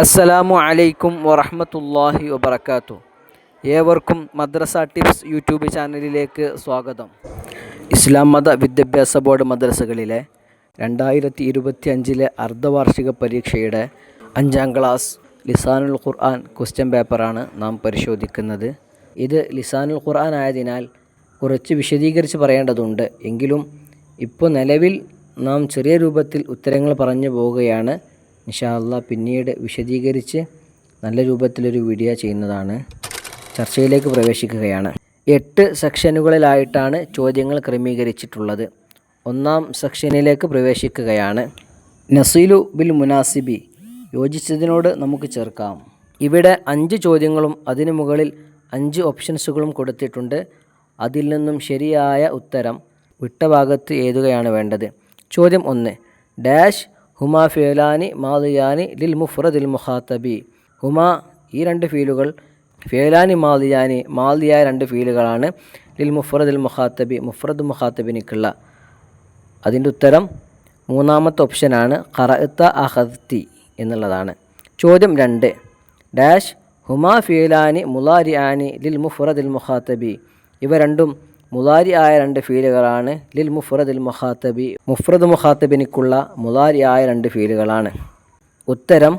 അസ്സലാമു അലൈക്കും വറഹമത്തല്ലാഹി വബർക്കാത്തു ഏവർക്കും മദ്രസ ടിപ്സ് യൂട്യൂബ് ചാനലിലേക്ക് സ്വാഗതം. ഇസ്ലാം മത വിദ്യാഭ്യാസ ബോർഡ് മദ്രസകളിലെ രണ്ടായിരത്തി ഇരുപത്തി അഞ്ചിലെ അർദ്ധവാർഷിക പരീക്ഷയുടെ അഞ്ചാം ക്ലാസ് ലിസാനുൽ ഖുർആൻ ക്വസ്റ്റ്യൻ പേപ്പറാണ് നാം പരിശോധിക്കുന്നത്. ഇത് ലിസാനുൽ ഖുർആൻ ആയതിനാൽ കുറച്ച് വിശദീകരിച്ച് പറയേണ്ടതുണ്ട്. എങ്കിലും ഇപ്പോൾ നിലവിൽ നാം ചെറിയ രൂപത്തിൽ ഉത്തരങ്ങൾ പറഞ്ഞു പോവുകയാണ്. ഇൻഷാ അള്ളാ പിന്നീട് വിശദീകരിച്ച് നല്ല രൂപത്തിലൊരു വീഡിയോ ചെയ്യുന്നതാണ്. ചർച്ചയിലേക്ക് പ്രവേശിക്കുകയാണ്. എട്ട് സെക്ഷനുകളിലായിട്ടാണ് ചോദ്യങ്ങൾ ക്രമീകരിച്ചിട്ടുള്ളത്. ഒന്നാം സെക്ഷനിലേക്ക് പ്രവേശിക്കുകയാണ്. നസീലു ബിൽ മുനാസിബി യോജിച്ചതിനോട് നമുക്ക് ചേർക്കാം. ഇവിടെ അഞ്ച് ചോദ്യങ്ങളും അതിനു മുകളിൽ അഞ്ച് ഓപ്ഷൻസുകളും കൊടുത്തിട്ടുണ്ട്. അതിൽ നിന്നും ശരിയായ ഉത്തരം വിട്ട ഭാഗത്ത് എഴുതുകയാണ് വേണ്ടത്. ചോദ്യം ഒന്ന് ഡാഷ് ഹുമാ ഫേലാനി മാതിയാനി ലിൽ മുഫ്രദിൽ മുഹാത്തബി ഹുമാ ഈ രണ്ട് ഫീലുകൾ ഫേലാനി മാതിയാനി മാതിയായ രണ്ട് ഫീലുകളാണ് ലിൽ മുഫ്രദിൽ മുഹാത്തബി മുഫ്രദ് മുഹാത്തബിനിക്കുള്ള അതിന്റെ ഉത്തരം മൂന്നാമത്തെ ഓപ്ഷനാണ് ഖറഅത്ത അഹദ്തി എന്നുള്ളതാണ്. ചോദ്യം രണ്ട്. ഡാഷ് ഹുമാ ഫീലാനി മുലാരി ആനി ലിൽ മുഫ്രദിൽ മുഹാത്തബി ഇവ രണ്ടും മുലാരി ആയ രണ്ട് ഫീലുകളാണ്. ലിൽ മുഫ്രദിൽ മുഹാത്തബി മുഫ്രദ് മുഹാത്തബിനിക്കുള്ള മുതാരി ആയ രണ്ട് ഫീലുകളാണ്. ഉത്തരം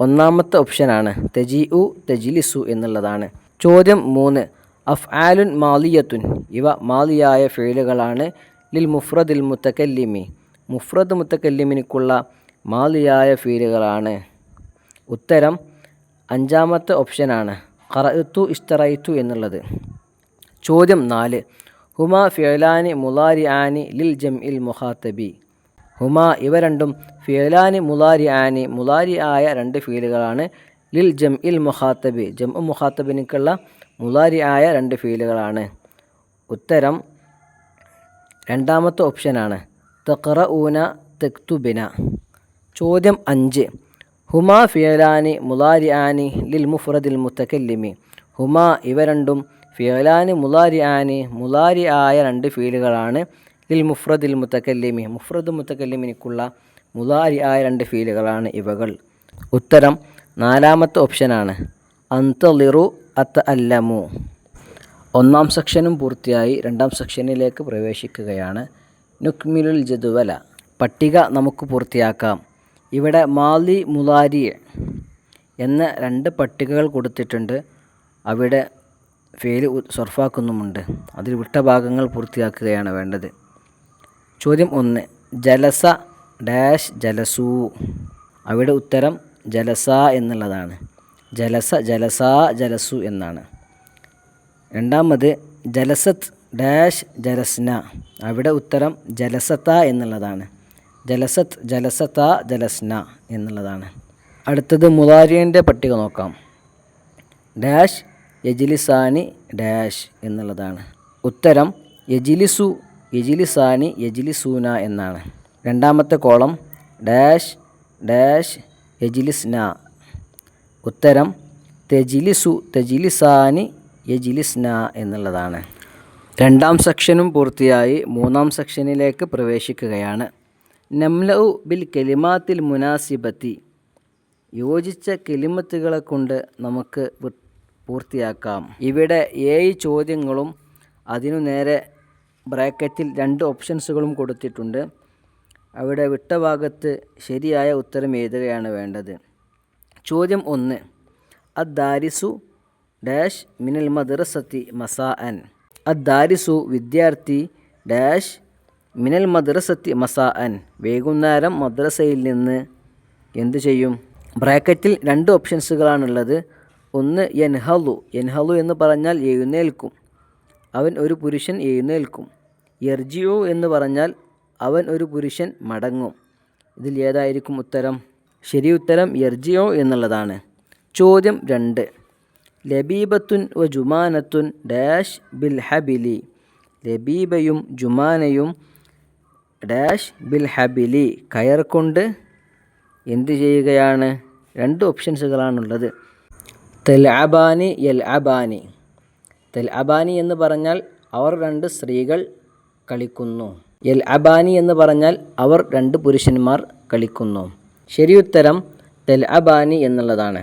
ഒന്നാമത്തെ ഓപ്ഷനാണ് തെജി ഉ തെജിലിസു എന്നുള്ളതാണ്. ചോദ്യം മൂന്ന് അഫ് ആലുൻ മാലിയത്തുൻ. ഇവ മാലിയായ ഫീലുകളാണ്. ലിൽ മുഫ്രദിൽ മുത്തക്കല്ലിമി മുഫ്രദ് മുത്തക്കല്ലിമിനിക്കുള്ള മാലിയായ ഫീലുകളാണ്. ഉത്തരം അഞ്ചാമത്തെ ഓപ്ഷനാണ് കറത്തു ഇഷ്ടറയിത്തു എന്നുള്ളത്. ചോദ്യം നാല് ഹുമ ഫിയലാനി മുലാരി ആനി ലിൽ ജം ഇൽ മുഹാത്തബി ഹുമ ഇവ രണ്ടും ഫിയലാനി മുലാരി ആനി മുലാരി ആയ രണ്ട് ഫീലുകളാണ്. ലിൽ ജം ഇൽ മുഹാത്തബി ജം മുഖാത്തബിനിക്കുള്ള മുലാരി ആയ രണ്ട് ഫീലുകളാണ്. ഉത്തരം രണ്ടാമത്തെ ഓപ്ഷനാണ് തഖറ ഊന തെക്തുബിന. ചോദ്യം അഞ്ച്. ഹുമ ഫിയലാനി മുലാരി ആനി ലിൽ മുഫ്രദിൽ മുത്തക്കല്ലിമി. ഹുമ ഇവ രണ്ടും ഫിയലാനി മുലാരി ആനി മുലാരി ആയ രണ്ട് ഫീലുകളാണ്. ലിൽ മുഫ്രദിൽ മുത്തക്കല്ലിമി മുഫ്രദ് മുത്തക്കല്ലിമിനിക്കുള്ള മുലാരി ആയ രണ്ട് ഫീലുകളാണ് ഇവകൾ. ഉത്തരം നാലാമത്തെ ഓപ്ഷനാണ്. അന്തളിറു അത്ത അല്ലമു ഒന്നാം സെക്ഷനും പൂർത്തിയായി. രണ്ടാം സെക്ഷനിലേക്ക് പ്രവേശിക്കുകയാണ്. നുക്മിലുൽ ജദുവല. പട്ടിക നമുക്ക് പൂർത്തിയാക്കാം. ഇവിടെ മാലി മുലാരി എന്ന രണ്ട് പട്ടികകൾ കൊടുത്തിട്ടുണ്ട്. അവിടെ ഫെയിൽ സർഫാക്കുന്നുമുണ്ട്. അതിൽ വിട്ട ഭാഗങ്ങൾ പൂർത്തിയാക്കുകയാണ് വേണ്ടത്. ചോദ്യം ഒന്ന്. ജലസ ഡാഷ് ജലസു. അവിടെ ഉത്തരം ജലസ എന്നുള്ളതാണ്. ജലസ ജലസ ജലസു എന്നാണ്. രണ്ടാമത് ജലസത്ത് ഡാഷ് ജലസ്ന. അവിടെ ഉത്തരം ജലസത്ത എന്നുള്ളതാണ്. ജലസത്ത് ജലസത്ത ജലസ്ന എന്നുള്ളതാണ്. അടുത്തത് മുതാരിയന്റെ പട്ടിക നോക്കാം. ഡാഷ് യജിലിസാനി ഡാഷ് എന്നുള്ളതാണ്. ഉത്തരം യജിലിസു യജിലിസാനി യജിലിസൂന എന്നാണ്. രണ്ടാമത്തെ കോളം ഡാഷ് ഡാഷ് യജിലിസ്ന. ഉത്തരം തെജിലിസു തെജിലിസാനി യജിലിസ്ന എന്നുള്ളതാണ്. രണ്ടാം സെക്ഷനും പൂർത്തിയായി. മൂന്നാം സെക്ഷനിലേക്ക് പ്രവേശിക്കുകയാണ്. നംലഉ ബിൽ കെലിമാത്തിൽ മുനാസിബത്തി. യോജിച്ച കെലിമത്തുകളെ കൊണ്ട് നമുക്ക് പൂർത്തിയാക്കാം. ഇവിടെ ഏഴ് ചോദ്യങ്ങളും അതിനു നേരെ ബ്രാക്കറ്റിൽ രണ്ട് ഓപ്ഷൻസുകളും കൊടുത്തിട്ടുണ്ട്. അവിടെ വിട്ട ഭാഗത്ത് ശരിയായ ഉത്തരം എഴുതുകയാണ് വേണ്ടത്. ചോദ്യം ഒന്ന്. അദ്ദാരിസു ഡാഷ് മിനൽ മദ്രസത്തി മസാ അൻ അദ്ദാരിസു വിദ്യാർത്ഥി ഡാഷ് മിനൽ മദ്രസത്തി മസാ അൻ വൈകുന്നേരം മദ്രസയിൽ നിന്ന് എന്തു ചെയ്യും? ബ്രാക്കറ്റിൽ രണ്ട് ഓപ്ഷൻസുകളാണുള്ളത്. ഒന്ന് യൻഹലു. യൻഹലു എന്ന് പറഞ്ഞാൽ എഴുന്നേൽക്കും. അവൻ ഒരു പുരുഷൻ എഴുന്നേൽക്കും. യർജിയു എന്ന് പറഞ്ഞാൽ അവൻ ഒരു പുരുഷൻ മടങ്ങും. ഇതിൽ ഏതായിരിക്കും ഉത്തരം? ശരി ഉത്തരം യർജിയോ എന്നുള്ളതാണ്. ചോദ്യം രണ്ട്. ലബീബത്തുൻ വ ജുമാനത്തുൻ ഡാഷ് ബിൽ ഹബിലി. ലബീബയും ജുമാനയും ഡാഷ് ബിൽ ഹബിലി. കയർ കൊണ്ട് എന്ത് ചെയ്യുകയാണ്? രണ്ട് ഓപ്ഷൻസുകളാണുള്ളത് തെൽ യൽ അബാനി തെൽ അബാനി എന്ന് പറഞ്ഞാൽ അവർ രണ്ട് സ്ത്രീകൾ കളിക്കുന്നു. യൽ അബാനി എന്ന് പറഞ്ഞാൽ അവർ രണ്ട് പുരുഷന്മാർ കളിക്കുന്നു. ശരിയുത്തരം തെൽ അബാനി എന്നുള്ളതാണ്.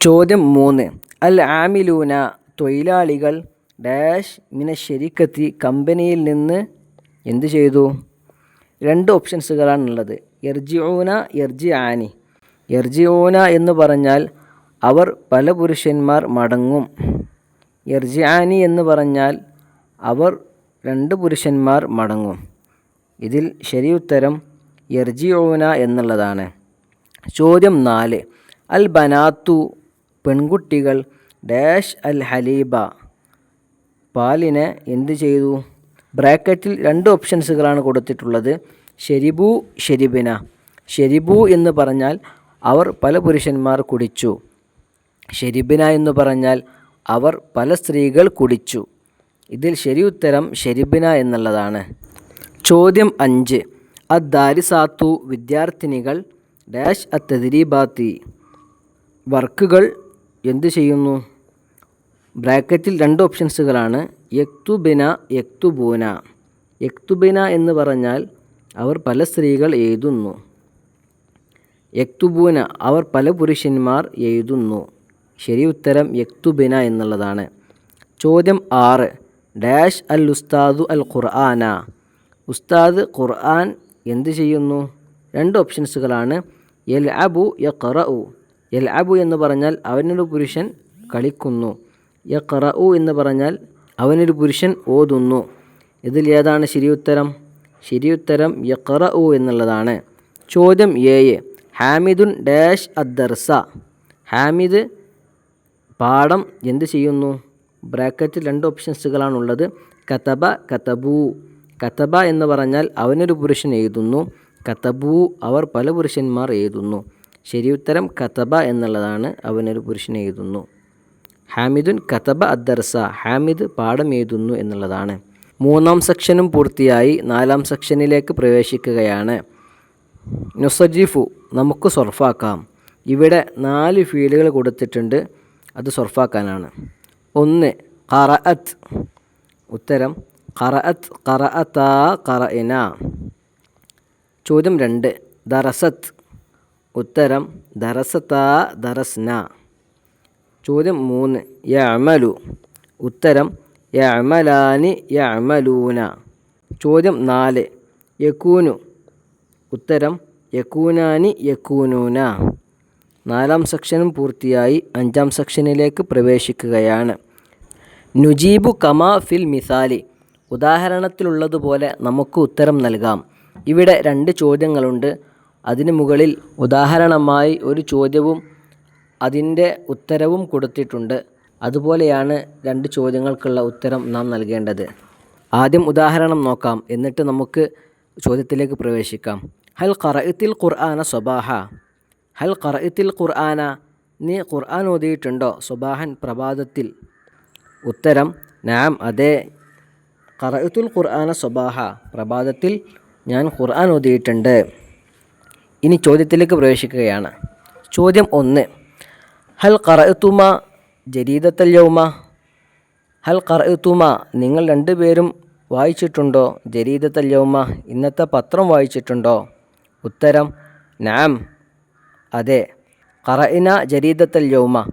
ചോദ്യം മൂന്ന്. അൽ ആമിലൂന തൊഴിലാളികൾ ഡാഷ് മിന ശരിക്കത്തി കമ്പനിയിൽ നിന്ന് എന്ത് ചെയ്തു? രണ്ട് ഓപ്ഷൻസുകളാണുള്ളത്. എർജിഊന എർജി ആനി എർജിഊന എന്ന് പറഞ്ഞാൽ അവർ പല പുരുഷന്മാർ മടങ്ങും. യർജിആനി എന്ന് പറഞ്ഞാൽ അവർ രണ്ട് പുരുഷന്മാർ മടങ്ങും. ഇതിൽ ശരിയുത്തരം എർജിയോന എന്നുള്ളതാണ്. ചോദ്യം നാല്. അൽ ബനാത്തു പെൺകുട്ടികൾ ഡാഷ് അൽ ഹലീബ പാലിനെ എന്ത് ചെയ്തു? ബ്രാക്കറ്റിൽ രണ്ട് ഓപ്ഷൻസുകളാണ് കൊടുത്തിട്ടുള്ളത്. ഷെരിബു ഷെരിബിന ഷെരിബു എന്ന് പറഞ്ഞാൽ അവർ പല പുരുഷന്മാർ കുടിച്ചു. ഷെരിബിന എന്ന് പറഞ്ഞാൽ അവർ പല സ്ത്രീകൾ കുടിച്ചു. ഇതിൽ ശരി ഉത്തരം ഷെരിബിന എന്നുള്ളതാണ്. ചോദ്യം അഞ്ച്. അദ്ദാരിസാത്തു വിദ്യാർത്ഥിനികൾ ഡാഷ് അത്തദ്രീബാത്തി. വർക്കുകൾ എന്ത് ചെയ്യുന്നു? ബ്രാക്കറ്റിൽ രണ്ട് ഓപ്ഷൻസുകളാണ്. യക്തുബിന യക്തുബൂന. യക്തുബിന എന്ന് പറഞ്ഞാൽ അവർ പല സ്ത്രീകൾ എഴുതുന്നു. യക്തുബൂന അവർ പല പുരുഷന്മാർ എഴുതുന്നു. ശരി ഉത്തരം യക്തുബിന എന്നുള്ളതാണ്. ചോദ്യം ആറ്. ഡാഷ് അൽ ഉസ്താദു അൽ ഖുർആന. ഉസ്താദ് ഖുർആൻ എന്ത് ചെയ്യുന്നു? രണ്ട് ഓപ്ഷൻസുകളാണ്. എൽ അബു യ ഖറഉ എൽ അബു എന്ന് പറഞ്ഞാൽ അവനൊരു പുരുഷൻ കളിക്കുന്നു. യ ഖറഉ എന്ന് പറഞ്ഞാൽ അവനൊരു പുരുഷൻ ഓതുന്നു. ഇതിൽ ഏതാണ് ശരിയുത്തരം? ശരിയുത്തരം യ ഖറഉ എന്നുള്ളതാണ്. ചോദ്യം ഏഴ്. ഹാമിദുൻ ഡാഷ് അദ്ദർസ ഹാമിദ് പാഠം എന്ത് ചെയ്യുന്നു? ബ്രാക്കറ്റിൽ രണ്ട് ഓപ്ഷൻസുകളാണുള്ളത്. കതബ കതബു. കതബ എന്ന് പറഞ്ഞാൽ അവനൊരു പുരുഷൻ എഴുതുന്നു. കതബു അവർ പല പുരുഷന്മാർ എഴുതുന്നു. ശരിയുത്തരം കതബ എന്നുള്ളതാണ് അവനൊരു പുരുഷൻ എഴുതുന്നു. ഹാമിദുൻ കതബ അദ്ദർസ ഹാമിദ് പാഠം എഴുതുന്നു എന്നുള്ളതാണ്. മൂന്നാം സെക്ഷനും പൂർത്തിയായി. നാലാം സെക്ഷനിലേക്ക് പ്രവേശിക്കുകയാണ്. നുസജീഫു നമുക്ക് സൊർഫാക്കാം. ഇവിടെ നാല് ഫീൽഡുകൾ കൊടുത്തിട്ടുണ്ട്. അത് സൊർഫാക്കാനാണ്. ഒന്ന് ഖറഅത്ത് ഉത്തരം ഖറഅത്ത് ഖറഅത്താ ഖറഇന. ചോദ്യം രണ്ട് ദറസത്ത് ഉത്തരം ദറസത്താ ദറസ്ന. ചോദ്യം മൂന്ന് യഅമലു. ഉത്തരം യഅമലാനി യമലൂന ചോദ്യം നാല് യക്കൂനു ഉത്തരം യക്കൂനാനി യക്കൂനൂന നാലാം സെക്ഷനും പൂർത്തിയായി അഞ്ചാം സെക്ഷനിലേക്ക് പ്രവേശിക്കുകയാണ്. നുജീബു കമാ ഫിൽ മിസാലി. ഉദാഹരണത്തിലുള്ളതുപോലെ നമുക്ക് ഉത്തരം നൽകാം. ഇവിടെ രണ്ട് ചോദ്യങ്ങളുണ്ട്. അതിന് മുകളിൽ ഉദാഹരണമായി ഒരു ചോദ്യവും അതിന്റെ ഉത്തരവും കൊടുത്തിട്ടുണ്ട്. അതുപോലെയാണ് രണ്ട് ചോദ്യങ്ങൾക്കുള്ള ഉത്തരം നാം നൽകേണ്ടത്. ആദ്യം ഉദാഹരണം നോക്കാം. എന്നിട്ട് നമുക്ക് ചോദ്യത്തിലേക്ക് പ്രവേശിക്കാം. ഹൽ ഖറഇത്തിൽ ഖുർആന സ്വബാഹ. ഹൽ ഖറഇത്തിൽ ഖുർആന? നീ ഖുർആൻ ഓതിയിട്ടുണ്ടോ? സുബാഹൻ പ്രഭാതത്തിൽ. ഉത്തരം നാം അതെ ഖറഅത്തുൽ ഖുർആന സുബാഹ പ്രഭാതത്തിൽ ഞാൻ ഖുർആൻ ഓതിയിട്ടുണ്ട്. ഇനി ചോദ്യത്തിലേക്ക് പ്രവേശിക്കുകയാണ്. ചോദ്യം ഒന്ന് ഹൽ ഖറഅത്തുമ ജരീദത്തൽ യൗമ? ഹൽ ഖറഅത്തുമ നിങ്ങൾ രണ്ടുപേരും വായിച്ചിട്ടുണ്ടോ? ജരീദത്തൽ യൗമ ഇന്നത്തെ പത്രം വായിച്ചിട്ടുണ്ടോ? ഉത്തരം നാം അതെ ഖറഇന ജരീദത്തൽ യൗമ.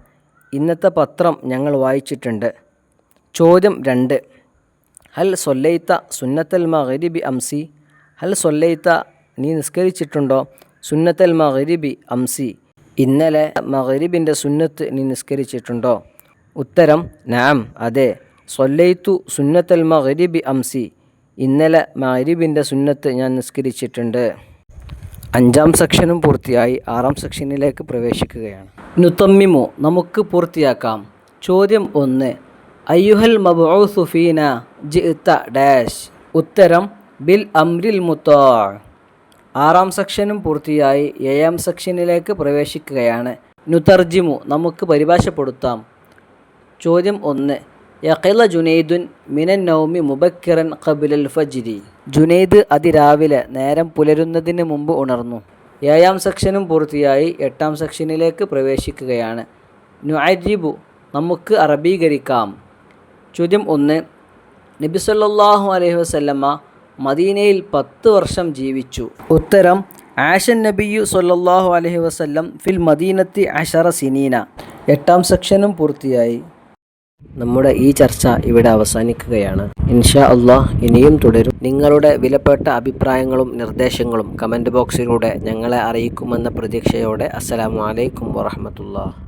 ഇന്നത്തെ പത്രം ഞങ്ങൾ വായിച്ചിട്ടുണ്ട്. ചോദ്യം രണ്ട്. ഹൽ സൊല്ലൈത്ത സുന്നത്തൽ മഗ്രിബി അംസി? ഹൽ സൊല്ലൈത്ത നീ നിസ്കരിച്ചിട്ടുണ്ടോ? സുന്നത്തൽ മഗ്രിബി അംസി. ഇന്നലെ മഗരിബിന്റെ സുന്നത്ത് നീ നിസ്കരിച്ചിട്ടുണ്ടോ? ഉത്തരം നാം അതെ. സൊല്ലൈത്തു സുന്നത്തൽ മഗ്രിബി അംസി. ഇന്നലെ മഗരിബിന്റെ സുന്നത്ത് ഞാൻ നിസ്കരിച്ചിട്ടുണ്ട്. അഞ്ചാം സെക്ഷനും പൂർത്തിയായി ആറാം സെക്ഷനിലേക്ക് പ്രവേശിക്കുകയാണ്. നുത്തമ്മിമു നമുക്ക് പൂർത്തിയാക്കാം. ചോദ്യം ഒന്ന് അയ്യുഹൽ മബുസുഫീന ജിത്ത ഡാഷ്? ഉത്തരം ബിൽ അംരിൽ മുത്തോ ആറാം സെക്ഷനും പൂർത്തിയായി ഏഴാം സെക്ഷനിലേക്ക് പ്രവേശിക്കുകയാണ്. നുതർജിമു നമുക്ക് പരിഭാഷപ്പെടുത്താം. ചോദ്യം ഒന്ന് യഖില ജുനൈദുൻ മിനൻ നൗമി മുബക്കിറൻ ഖബിലൽ ഫജ്രി ജുനൈദ് അതിരാവിലെ നേരം പുലരുന്നതിന് മുമ്പ് ഉണർന്നു. ഏഴാം സെക്ഷനും പൂർത്തിയായി എട്ടാം സെക്ഷനിലേക്ക് പ്രവേശിക്കുകയാണ്. നുഅജിബു നമുക്ക് അറബീകരിക്കാം. ചോദ്യം ഒന്ന്. സല്ലല്ലാഹു അലൈഹി വസല്ലമ മദീനയിൽ പത്ത് വർഷം ജീവിച്ചു. ഉത്തരം ആഷൻ നബിയു സല്ലല്ലാഹു അലൈഹി വസല്ലം ഫിൽ മദീനത്തി അഷറ സിനീന. എട്ടാം സെക്ഷനും പൂർത്തിയായി. നമ്മുടെ ഈ ചർച്ച ഇവിടെ അവസാനിക്കുകയാണ്. ഇൻഷാ അള്ളാഹ് ഇനിയും തുടരും. നിങ്ങളുടെ വിലപ്പെട്ട അഭിപ്രായങ്ങളും നിർദ്ദേശങ്ങളും കമന്റ് ബോക്സിലൂടെ ഞങ്ങളെ അറിയിക്കുമെന്ന പ്രതീക്ഷയോടെ അസ്സലാമു അലൈക്കും വറഹമത്തുള്ള